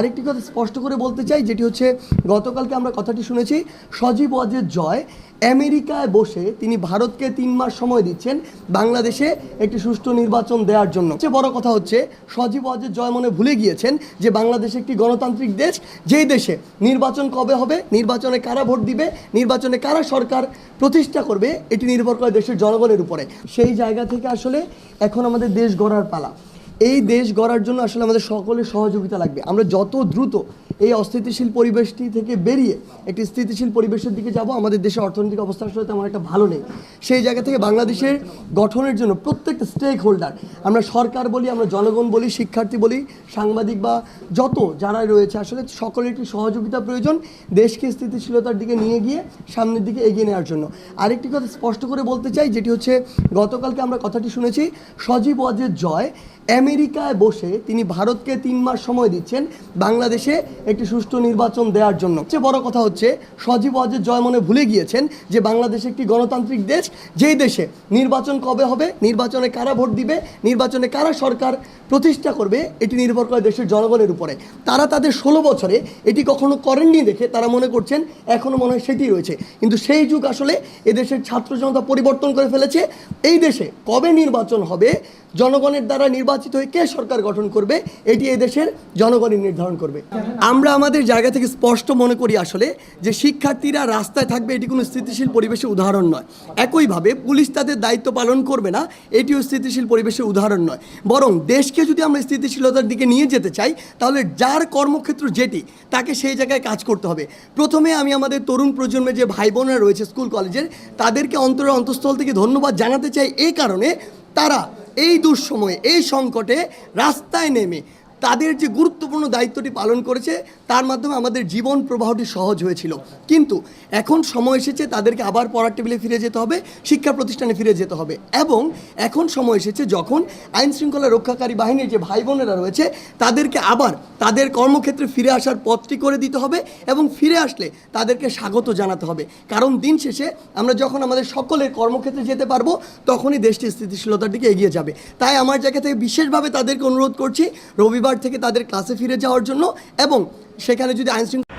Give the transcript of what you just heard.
আরেকটি কথা স্পষ্ট করে বলতে চাই, যেটি হচ্ছে গতকালকে আমরা কথাটি শুনেছি, সজীব ওয়াজের জয় আমেরিকায় বসে তিনি ভারতকে তিন মাস সময় দিচ্ছেন বাংলাদেশে একটি সুষ্ঠু নির্বাচন দেওয়ার জন্য। সবচেয়ে বড় কথা হচ্ছে, সজীব ওয়াজের জয় মনে ভুলে গিয়েছেন যে বাংলাদেশ একটি গণতান্ত্রিক দেশ, যেই দেশে নির্বাচন কবে হবে, নির্বাচনে কারা ভোট দিবে, নির্বাচনে কারা সরকার প্রতিষ্ঠা করবে, এটি নির্ভর করে দেশের জনগণের উপরে। সেই জায়গা থেকে আসলে এখন আমাদের দেশ গড়ার পালা। এই দেশ গড়ার জন্য আসলে আমাদের সকলের সহযোগিতা লাগবে। আমরা যত দ্রুত এই অস্থিতিশীল পরিবেশটি থেকে বেরিয়ে একটি স্থিতিশীল পরিবেশের দিকে যাব, আমাদের দেশের অর্থনৈতিক অবস্থা আসলে তেমন একটা ভালো নেই। সেই জায়গা থেকে বাংলাদেশের গঠনের জন্য প্রত্যেকটা স্টেক হোল্ডার আমরা সরকার বলি, আমরা জনগণ বলি, শিক্ষার্থী বলি, সাংবাদিক বা যত যারা রয়েছে, আসলে সকলের একটি সহযোগিতা প্রয়োজন দেশকে স্থিতিশীলতার দিকে নিয়ে গিয়ে সামনের দিকে এগিয়ে নেওয়ার জন্য। আরেকটি কথা স্পষ্ট করে বলতে চাই, যেটি হচ্ছে গতকালকে আমরা কথাটি শুনেছি, সজীব ওয়াজের জয় আমেরিকায় বসে তিনি ভারতকে তিন মাস সময় দিচ্ছেন, বাংলাদেশে একটি সুষ্ঠু নির্বাচন দেওয়ার জন্য। সবচেয়ে বড় কথা হচ্ছে, সজীব ওয়াজের জয় মনে ভুলে গিয়েছেন যে বাংলাদেশ একটি গণতান্ত্রিক দেশ। যেই দেশে নির্বাচন কবে হবে, নির্বাচনে কারা ভোট দিবে, নির্বাচনে কারা সরকার প্রতিষ্ঠা করবে, এটি নির্ভর করে দেশের জনগণের উপরে। তারা তাদের ষোলো বছরে এটি কখনো করেননি দেখে তারা মনে করছেন এখনও মনে হয় সেটি রয়েছে। কিন্তু সেই যুগ আসলে এদেশের ছাত্র জনতা পরিবর্তন করে ফেলেছে। এই দেশে কবে নির্বাচন হবে জনগণের দ্বারা নির্বাচিত হয়ে কে সরকার গঠন করবে, এটি এদেশের জনগণই নির্ধারণ করবে। আমরা আমাদের জায়গা থেকে স্পষ্ট মনে করি আসলে যে শিক্ষার্থীরা রাস্তায় থাকবে, এটি কোনো স্থিতিশীল পরিবেশের উদাহরণ নয়। একইভাবে পুলিশ তাদের দায়িত্ব পালন করবে না, এটিও স্থিতিশীল পরিবেশের উদাহরণ নয়। বরং দেশকে যদি আমরা স্থিতিশীলতার দিকে নিয়ে যেতে চাই, তাহলে যার কর্মক্ষেত্র যেটি, তাকে সেই জায়গায় কাজ করতে হবে। প্রথমে আমি আমাদের তরুণ প্রজন্মের যে ভাই বোনেরা রয়েছে স্কুল, কলেজের, তাদেরকে অন্তরের অন্তঃস্থল থেকে ধন্যবাদ জানাতে চাই এই কারণে তারা এই দুঃসময়ে এই সংকটে রাস্তায় নেমে তাদের যে গুরুত্বপূর্ণ দায়িত্বটি পালন করেছে, তার মাধ্যমে আমাদের জীবন প্রবাহটি সহজ হয়েছিল। কিন্তু এখন সময় এসেছে, তাদেরকে আবার পড়ার টেবিলে ফিরে যেতে হবে, শিক্ষা প্রতিষ্ঠানে ফিরে যেতে হবে। এবং এখন সময় এসেছে যখন আইন শৃঙ্খলা রক্ষাকারী বাহিনীর যে ভাই বোনেরা রয়েছে, তাদেরকে আবার তাদের কর্মক্ষেত্রে ফিরে আসার পথটি করে দিতে হবে এবং ফিরে আসলে তাদেরকে স্বাগত জানাতে হবে। কারণ দিন শেষে আমরা যখন আমাদের সকলের কর্মক্ষেত্রে যেতে পারব, তখনই দেশটি স্থিতিশীলতার দিকে এগিয়ে যাবে। তাই আমার জায়গা থেকে বিশেষভাবে তাদেরকে অনুরোধ করছি, রবিবার থেকে তাদের ক্লাসে ফিরে যাওয়ার জন্য এবং সেখানে যদি আইন শৃঙ্খলা